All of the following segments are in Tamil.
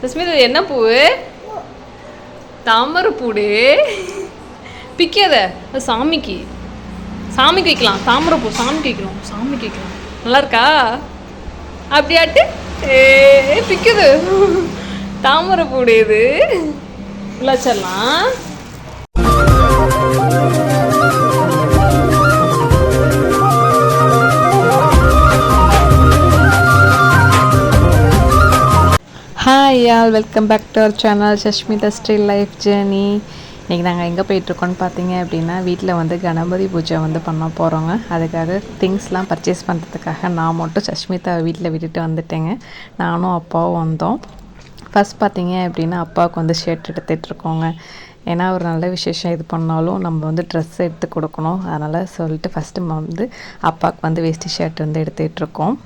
சுஸ்மிதா இது என்ன பூ தாமரை பூடு. பிக்காத அது சாமிக்கு. சாமிக்கு வைக்கலாம் தாமரை பூ சாமிக்கு வைக்கணும் சாமிக்கு வைக்கலாம் நல்லா இருக்கா அப்படியாட்டு? ஏ பிக்குது. தாமரை பூடு இது. விளாச்சிடலாம் வச்சிடலாம் welcome back to our channel Sashmita still life journey இன்றைக்கி நாங்கள் எங்கே போயிட்டுருக்கோன்னு பார்த்தீங்க அப்படின்னா வீட்டில் வந்து கணபதி பூஜை வந்து பண்ண போகிறோங்க அதுக்காக திங்ஸ்லாம் பர்ச்சேஸ் பண்ணுறதுக்காக நான் மட்டும் சஷ்மிதா வீட்டில் விட்டுட்டு வந்துட்டேங்க. நானும் அப்பாவும் வந்தோம். ஃபஸ்ட் பார்த்தீங்க அப்படின்னா அப்பாவுக்கு வந்து ஷர்ட் எடுத்துகிட்ருக்கோங்க ஏன்னா ஒரு நல்ல விசேஷம் இது பண்ணாலும் நம்ம வந்து ட்ரெஸ் எடுத்து கொடுக்கணும். அதனால் சொல்லிட்டு ஃபஸ்ட்டு வந்து அப்பாவுக்கு வந்து வேஷ்டி ஷர்ட் வந்து எடுத்துகிட்ருக்கோம்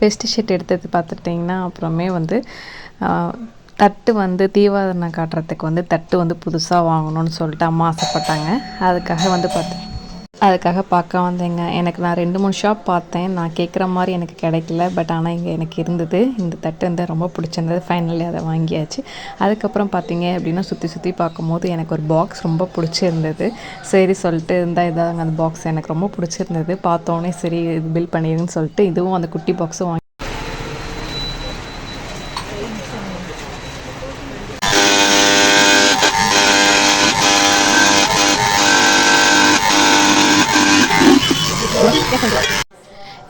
வேஷ்டி ஷர்ட் எடுத்தது பார்த்துட்டிங்கன்னா அப்புறமே வந்து தட்டு வந்து தீவாதனை காட்டுறதுக்கு வந்து தட்டு வந்து புதுசாக வாங்கணும்னு சொல்லிட்டு அம்மா ஆசைப்பட்டாங்க. அதுக்காக வந்து பார்த்து அதுக்காக பார்க்க வந்தேங்க. எனக்கு நான் ரெண்டு மூணு ஷாப் பார்த்தேன். நான் கேட்குற மாதிரி எனக்கு கிடைக்கல. பட் ஆனால் இங்கே எனக்கு இருந்தது. இந்த தட்டு வந்து ரொம்ப பிடிச்சிருந்தது. ஃபைனலி அதை வாங்கியாச்சு. அதுக்கப்புறம் பார்த்தீங்க அப்படின்னா சுற்றி சுற்றி பார்க்கும்போது எனக்கு ஒரு பாக்ஸ் ரொம்ப பிடிச்சிருந்தது. சரி சொல்லிட்டு இருந்தால் இதாங்க அந்த பாக்ஸ் எனக்கு ரொம்ப பிடிச்சிருந்தது. பார்த்தோன்னே சரி இது பில் பண்ணிடுன்னு சொல்லிட்டு இதுவும் அந்த குட்டி பாக்ஸும் வாங்கி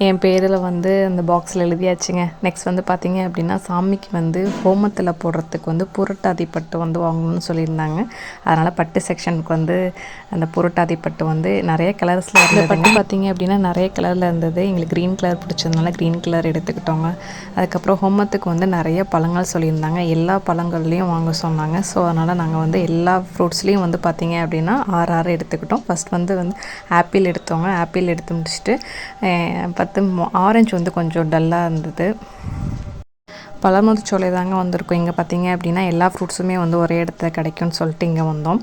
என் பேரில் வந்து அந்த பாக்ஸில் எழுதியாச்சுங்க. நெக்ஸ்ட் வந்து பார்த்தீங்க அப்படின்னா சாமிக்கு வந்து ஹோமத்தில் போடுறதுக்கு வந்து புரட்டாதி பட்டு வந்து வாங்கணும்னு சொல்லியிருந்தாங்க. அதனால் பட்டு செக்ஷனுக்கு வந்து அந்த புரட்டாதி பட்டு வந்து நிறைய கலர்ஸில் இருந்தது பட்டு பார்த்தீங்க அப்படின்னா நிறைய கலரில் இருந்தது. எங்களுக்கு க்ரீன் கலர் பிடிச்சதுனால க்ரீன் கலர் எடுத்துக்கிட்டோங்க. அதுக்கப்புறம் ஹோமத்துக்கு வந்து நிறைய பழங்கள் சொல்லியிருந்தாங்க. எல்லா பழங்கள்லேயும் வாங்க சொன்னாங்க. ஸோ அதனால் நாங்கள் வந்து எல்லா ஃப்ரூட்ஸ்லேயும் வந்து பார்த்தீங்க அப்படின்னா ஆறு ஆறு எடுத்துக்கிட்டோம். ஃபஸ்ட் வந்து வந்து ஆப்பிள் எடுத்தோங்க. ஆப்பிள் எடுத்து முடிச்சுட்டு பார்த்து ஆரஞ்சு வந்து கொஞ்சம் டல்லாக இருந்தது. பழமுதிர்ச்சோலை தாங்க வந்திருக்கோம். இங்கே பார்த்தீங்க அப்படின்னா எல்லா ஃப்ரூட்ஸுமே வந்து ஒரே இடத்துல கிடைக்கும்னு சொல்லிட்டு இங்கே வந்தோம்.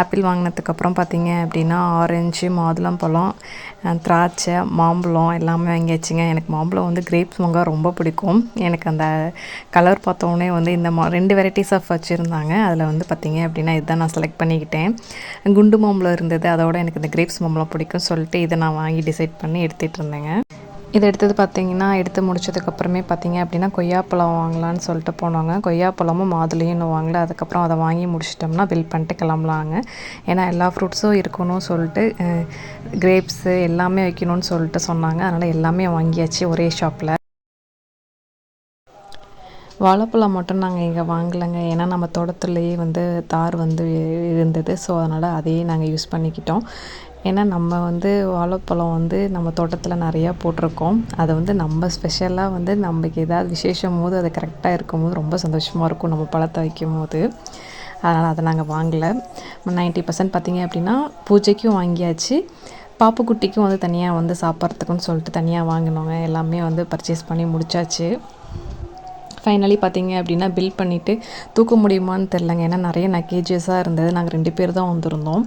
ஆப்பிள் வாங்கினதுக்கப்புறம் பார்த்தீங்க அப்படின்னா ஆரஞ்சு மாதுளம் பழம் திராட்சை மாம்பழம் எல்லாமே வாங்கியாச்சுங்க எனக்கு மாம்பழம் வந்து கிரேப்ஸ் வாங்க ரொம்ப பிடிக்கும். எனக்கு அந்த கலர் பார்த்தோன்னே வந்து இந்த மா ரெண்டு வெரைட்டிஸ் ஆஃப் வச்சுருந்தாங்க. அதில் வந்து பார்த்தீங்க அப்படின்னா இதுதான் நான் செலக்ட் பண்ணிக்கிட்டேன். குண்டு மாம்பழம் இருந்தது அதோட எனக்கு இந்த கிரேப்ஸ் மாம்பழம் பிடிக்கும் சொல்லிட்டு இதை நான் வாங்கி டிசைட் பண்ணி எடுத்துகிட்டு இருந்தேங்க. இது எடுத்தது பார்த்தீங்கன்னா எடுத்து முடிச்சதுக்கப்புறமே பார்த்தீங்க அப்படின்னா கொய்யாப்பழம் வாங்கலான்னு சொல்லிட்டு போனோங்க. கொய்யாப்பழமும் மாதுளையும் வாங்கலை வாங்கல. அதுக்கப்புறம் அதை வாங்கி முடிச்சிட்டோம்னா பில் பண்ணிட்டு கிளம்பலாங்க. ஏன்னா எல்லா ஃப்ரூட்ஸும் இருக்கணும்னு சொல்லிட்டு கிரேப்ஸு எல்லாமே வைக்கணும்னு சொல்லிட்டு சொன்னாங்க. அதனால் எல்லாமே வாங்கியாச்சு ஒரே ஷாப்பில் வாழைப்பழம் மட்டும் நாங்கள் இங்கே வாங்கலைங்க. ஏன்னா நம்ம தோட்டத்துலேயே வந்து தார் வந்து இருந்தது. ஸோ அதனால் அதையே நாங்கள் யூஸ் பண்ணிக்கிட்டோம். ஏன்னா நம்ம வந்து வாழைப்பழம் வந்து நம்ம தோட்டத்தில் நிறையா போட்டிருக்கோம். அதை வந்து நம்ம ஸ்பெஷலாக வந்து நமக்கு ஏதாவது விசேஷம் போது அது கரெக்டாக இருக்கும்போது ரொம்ப சந்தோஷமாக இருக்கும். நம்ம பழத்தை வைக்கும் போது அதனால் அதை நாங்கள் வாங்கலை. நைன்ட்டி பர்சன்ட் பார்த்திங்க அப்படின்னா பூஜைக்கும் வாங்கியாச்சு. பாப்புக்குட்டிக்கும் வந்து தனியாக வந்து சாப்பிட்றதுக்குன்னு சொல்லிட்டு தனியாக வாங்கினோங்க. எல்லாமே வந்து பர்ச்சேஸ் பண்ணி முடிச்சாச்சு. ஃபைனலி பார்த்தீங்க அப்படின்னா பில் பண்ணிவிட்டு தூக்க முடியுமான்னு தெரிலங்க ஏன்னா நிறைய நக்கேஜஸாக இருந்தது. நாங்கள் ரெண்டு பேர் தான் வந்திருந்தோம்.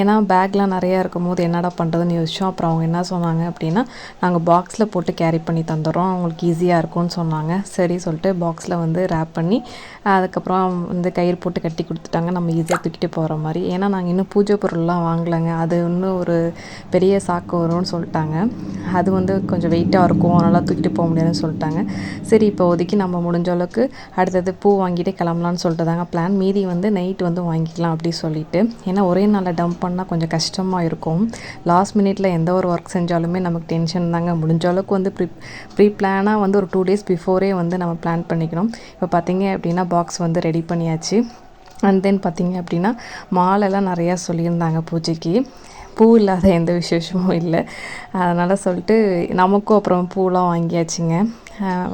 ஏன்னா பேக்லாம் நிறையா இருக்கும் போது என்னடா பண்ணுறதுன்னு யோசிச்சோம். அப்புறம் அவங்க என்ன சொன்னாங்க அப்படின்னா நாங்கள் பாக்ஸில் போட்டு கேரி பண்ணி தந்துடுறோம். அவங்களுக்கு ஈஸியாக இருக்கும்னு சொன்னாங்க. சரி சொல்லிட்டு பாக்ஸில் வந்து ரேப் பண்ணி அதுக்கப்புறம் வந்து கயிறு போட்டு கட்டி கொடுத்துட்டாங்க. நம்ம ஈஸியாக தூக்கிட்டு போகிற மாதிரி. ஏன்னா நாங்கள் இன்னும் பூஜை பொருள்லாம் வாங்கலைங்க. அது இன்னும் ஒரு பெரிய சாக்கு வரும்னு சொல்லிட்டாங்க. அது வந்து கொஞ்சம் வெயிட்டாக இருக்கும். அதனால் தூக்கிட்டு போக முடியாதுன்னு சொல்லிட்டாங்க. சரி இப்போதைக்கு நம்ம முடிஞ்ச அளவுக்கு அடுத்தது பூ வாங்கிட்டு கிளம்பலான்னு சொல்லிட்டு தாங்க பிளான் மீதி வந்து நைட் வந்து வாங்கிக்கலாம் அப்படி சொல்லிட்டு. ஏன்னா ஒரே நாளில் டம்ப் பண்ணால் கொஞ்சம் கஷ்டமாக இருக்கும். லாஸ்ட் மினிட்ல எந்த ஒரு ஒர்க் செஞ்சாலுமே நமக்கு டென்ஷன் தாங்க. முடிஞ்ச அளவுக்கு வந்து ப்ரீ ப்ரீ பிளானாக வந்து ஒரு டூ டேஸ் பிஃபோரே வந்து நம்ம பிளான் பண்ணிக்கணும். இப்போ பார்த்தீங்க அப்படின்னா பாக்ஸ் வந்து ரெடி பண்ணியாச்சு. அண்ட் தென் பார்த்தீங்க அப்படின்னா மாலெல்லாம் நிறையா சொல்லியிருந்தாங்க பூஜைக்கு. பூ இல்லாத எந்த விசேஷமும் இல்லை. அதனால் சொல்லிட்டு நமக்கும் அப்புறம் பூலாம் வாங்கியாச்சுங்க.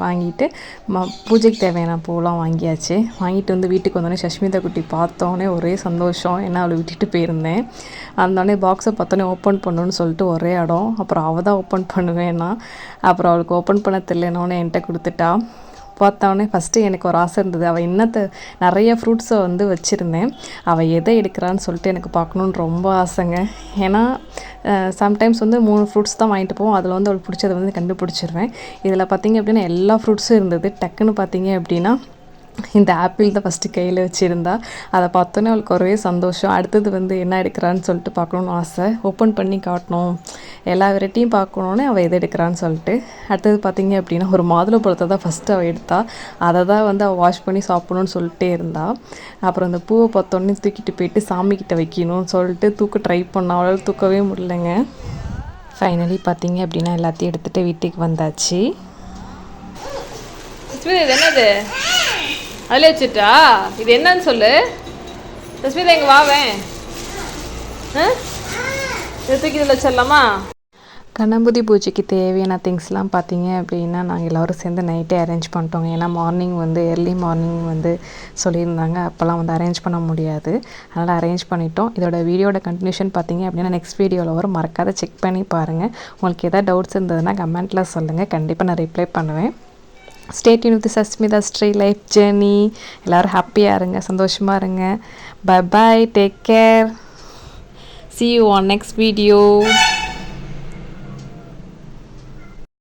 வாங்கிட்டு ம பூஜைக்கு தேவையான பூலாம் வாங்கியாச்சு. வாங்கிட்டு வந்து வீட்டுக்கு வந்தோடனே சஷ்மிதா குட்டி பார்த்தோன்னே ஒரே சந்தோஷம். ஏன்னா அவளை விட்டுட்டு போயிருந்தேன். அந்தோடனே பாக்ஸை பார்த்தோன்னே ஓப்பன் பண்ணணும்னு சொல்லிட்டு ஒரே இடம். அப்புறம் அவள் தான் ஓப்பன் பண்ணுவேன்னா அப்புறம் அவளுக்கு ஓப்பன் பண்ண தெரியலனோன்னு என்கிட்ட கொடுத்துட்டா. பார்த்தோன்னே ஃபஸ்ட்டு எனக்கு ஒரு ஆசை இருந்தது. அவள் என்னத்தை நிறைய ஃப்ரூட்ஸை வந்து வச்சுருந்தேன். அவள் எதை எடுக்கிறான்னு சொல்லிட்டு எனக்கு பார்க்கணுன்னு ரொம்ப ஆசைங்க. ஏன்னா சம்டைம்ஸ் வந்து மூணு ஃப்ரூட்ஸ் தான் வாங்கிட்டு போவோம். அதில் வந்து அவளுக்கு பிடிச்சதை வந்து கண்டுபிடிச்சிருவேன். இதில் பார்த்தீங்க அப்படின்னா எல்லா ஃப்ரூட்ஸும் இருந்தது. டக்குன்னு பார்த்தீங்க அப்படின்னா இந்த ஆப்பிள் தான் ஃபஸ்ட்டு கையில் வச்சுருந்தா. அதை பார்த்தோன்னே அவளுக்கு ஒரே சந்தோஷம். அடுத்தது வந்து என்ன எடுக்கிறான்னு சொல்லிட்டு பார்க்கணுன்னு ஆசை. ஓப்பன் பண்ணி காட்டணும். எல்லா வெரைட்டியும் பார்க்கணுன்னு அவள் எது எடுக்கிறான்னு சொல்லிட்டு. அடுத்தது பார்த்தீங்க அப்படின்னா ஒரு மாதுளை பழத்தை தான் ஃபஸ்ட்டு அவள் எடுத்தா. அதை தான் வந்து அவள் வாஷ் பண்ணி சாப்பிடணும்னு சொல்லிட்டே இருந்தா. அப்புறம் அந்த பூவை பார்த்தோன்னே தூக்கிட்டு போயிட்டு சாமிக்கிட்ட வைக்கணும்னு சொல்லிட்டு தூக்க ட்ரை பண்ணால் அவளால் தூக்கவே முடியலங்க. ஃபைனலி பார்த்தீங்க அப்படின்னா எல்லாத்தையும் எடுத்துகிட்டு வீட்டுக்கு வந்தாச்சு. என்னது? அதில் வச்சுட்டா? இது என்னன்னு சொல்லு. ரஸ்மிதா இங்கே வாவேன் ஆ? இதை தூக்கி இதில் வச்சிடலாமா? கண்ணம்புதி பூஜைக்கு தேவையான திங்ஸ்லாம் பார்த்தீங்க அப்படின்னா நாங்கள் எல்லோரும் சேர்ந்து நைட்டே அரேஞ்ச் பண்ணிட்டோங்க. ஏன்னா மார்னிங் வந்து ஏர்லி மார்னிங் வந்து சொல்லியிருந்தாங்க. அப்போல்லாம் வந்து அரேஞ்ச் பண்ண முடியாது. அதனால் அரேஞ்ச் பண்ணிட்டோம். இதோட வீடியோட கண்டினியூஷன் பார்த்தீங்க அப்படின்னா நெக்ஸ்ட் வீடியோவில் வரும். மறக்காத செக் பண்ணி பாருங்கள் உங்களுக்கு எதாவது டவுட்ஸ் இருந்ததுன்னா கமெண்ட்டில் சொல்லுங்கள் கண்டிப்பாக நான் ரிப்ளை பண்ணுவேன். Stay tuned Sasmita ஸ்ட்ரீ life journey எல்லோரும் ஹாப்பியாக இருங்க சந்தோஷமாக இருங்க. Bye bye take care see you on next video